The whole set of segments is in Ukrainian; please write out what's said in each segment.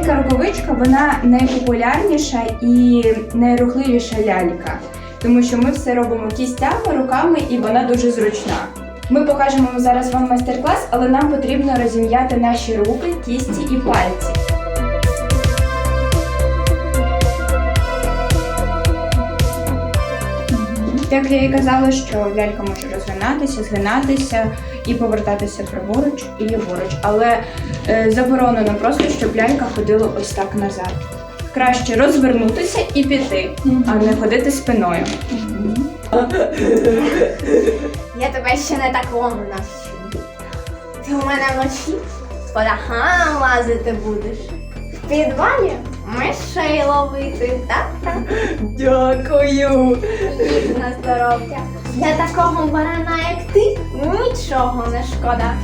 Лялька рукавичка вона найпопулярніша і найрухливіша лялька, тому що ми все робимо кістями, руками, і вона дуже зручна. Ми покажемо зараз вам майстер-клас, але нам потрібно розім'яти наші руки, кісті і пальці. Як я і казала, що лялька може розгинатися, згинатися і повертатися праворуч і ліворуч, але е, заборонено просто, щоб лялька ходила ось так назад. Краще розвернутися і піти, а не ходити спиною. Я тебе ще не так такому навчу. Ти у мене вночі з полягам лазити будеш. В підвалі мишей ловити, так? Дякую. Їж на здоров'я. Для такого барана, як ти, нічого не шкода.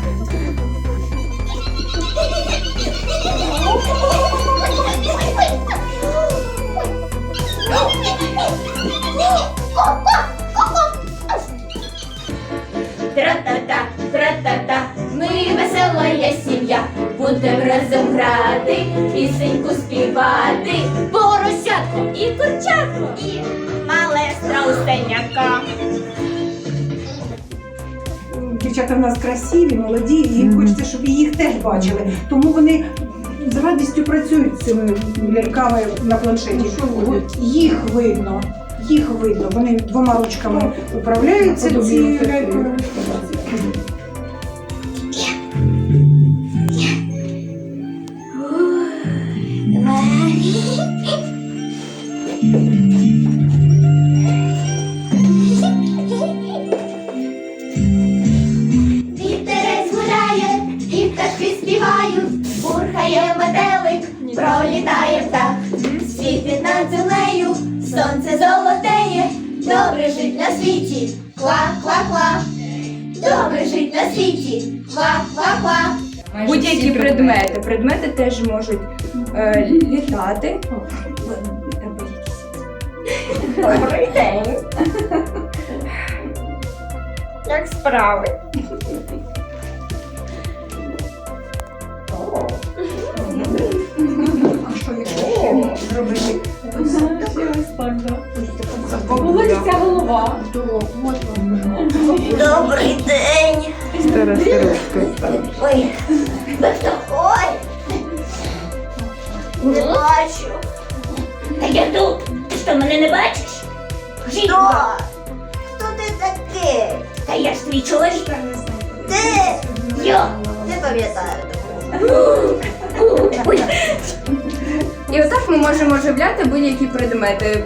Тра-та-та, тра-та-та, ми веселая сім'я, будем разом грати, пісеньку співати, поросятко і курчатко, і мале страусеняка. Дівчата в нас красиві, молоді, і їм хочеться, щоб і їх теж бачили. Тому вони з радістю працюють з цими ляльками на планшеті. От їх видно, їх видно. Вони двома ручками управляються цією лялькою. Пролітає птах, світить над землею, сонце золотеє, добре жить на світі, ква-ква-ква, добре жить на світі, ква-ква-ква. Будь-які предмети. Предмети теж можуть е, літати. Добрий день. Як справи? Ще зробити? Болиться голова. Добрий день. Стара старушка. Ой, ви хто? Ой. Не бачу. Та я тут. Ти що, мене не бачиш? Хто? Хто ти такий? Та я ж твій чоловік. Ти? Я. Не пам'ятаю. І отак ми можемо оживляти будь-які предмети.